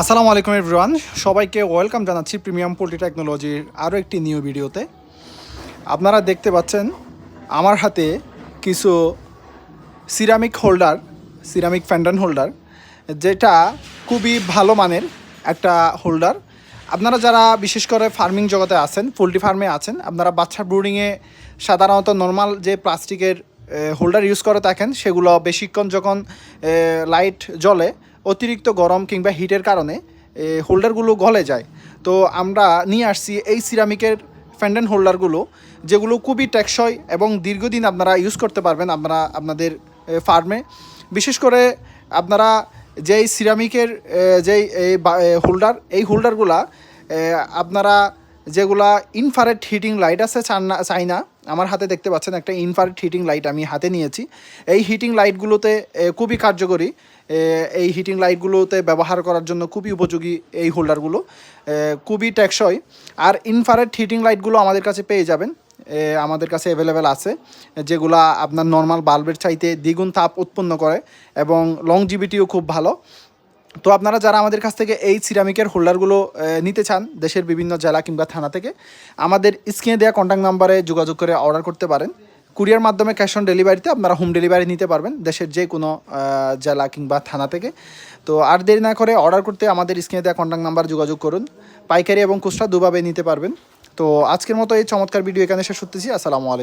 আসসালামু আলাইকুম এভরিওয়ান সবাইকে ওয়েলকাম জানাচ্ছি প্রিমিয়াম পোল্ট্রি টেকনোলজির আরও একটি নিউ ভিডিওতে আপনারা দেখতে পাচ্ছেন, আমার হাতে কিছু সিরামিক হোল্ডার সিরামিক ফ্যান্ডন হোল্ডার যেটা খুবই ভালো মানের একটা হোল্ডার আপনারা যারা বিশেষ করে ফার্মিং জগতে আছেন পোলট্রি ফার্মে আছেন, আপনারা বাচ্চা ব্রুডিংয়ে সাধারণত নর্মাল যে প্লাস্টিকের হোল্ডার ইউজ করে থাকেন, সেগুলো বেশিক্ষণ যখন লাইট জ্বলে অতিরিক্ত গরম কিংবা হিটের কারণে হোল্ডারগুলো গলে যায়। তো আমরা নিয়ে আসছি এই সিরামিকের ফ্যান্ডেন হোল্ডারগুলো, যেগুলো খুবই টেকসই এবং দীর্ঘদিন আপনারা ইউজ করতে পারবেন আপনারা, আপনাদের ফার্মে। বিশেষ করে আপনারা যেই সিরামিকের যেই এই হোল্ডার, এই হোল্ডারগুলা আপনারা যেগুলা ইনফারেট হিটিং লাইট আছে, চান না, চাই না আমার হাতে দেখতে পাচ্ছেন একটা ইনফারেট হিটিং লাইট আমি হাতে নিয়েছি। এই হিটিং লাইটগুলোতে খুবই কার্যকরী। এই হিটিং লাইটগুলোতে ব্যবহার করার জন্য খুবই উপযোগী এই হোল্ডারগুলো খুবই টেকসই। আর ইনফারেট হিটিং লাইটগুলো আমাদের কাছে পেয়ে যাবেন। আমাদের কাছে অ্যাভেলেবেল আছে, যেগুলা আপনার নর্মাল বাল্বের চাইতে দ্বিগুণ তাপ উৎপন্ন করে এবং লংজিভিটিও খুব ভালো। তো আপনারা যারা আমাদের কাছ থেকে এই সিরামিকের হোল্ডারগুলো নিতে চান দেশের বিভিন্ন জেলা কিংবা থানা থেকে, আমাদের স্ক্রিনে দেওয়া কন্ট্যাক্ট নাম্বারে যোগাযোগ করে অর্ডার করতে পারেন। কুরিয়ার মাধ্যমে ক্যাশ অন ডেলিভারিতে আপনারা হোম ডেলিভারি নিতে পারবেন দেশের যে কোনো জেলা কিংবা থানা থেকে। তো আর দেরি না করে অর্ডার করতে আমাদের স্ক্রিনে দেওয়া কন্ট্যাক্ট নাম্বার যোগাযোগ করুন। পাইকারি এবং খুচরা দুভাবে নিতে পারবেন। তো আজকের মতো এই চমৎকার ভিডিও এখানে শেষ করতেছি। আসসালামু আলাইকুম।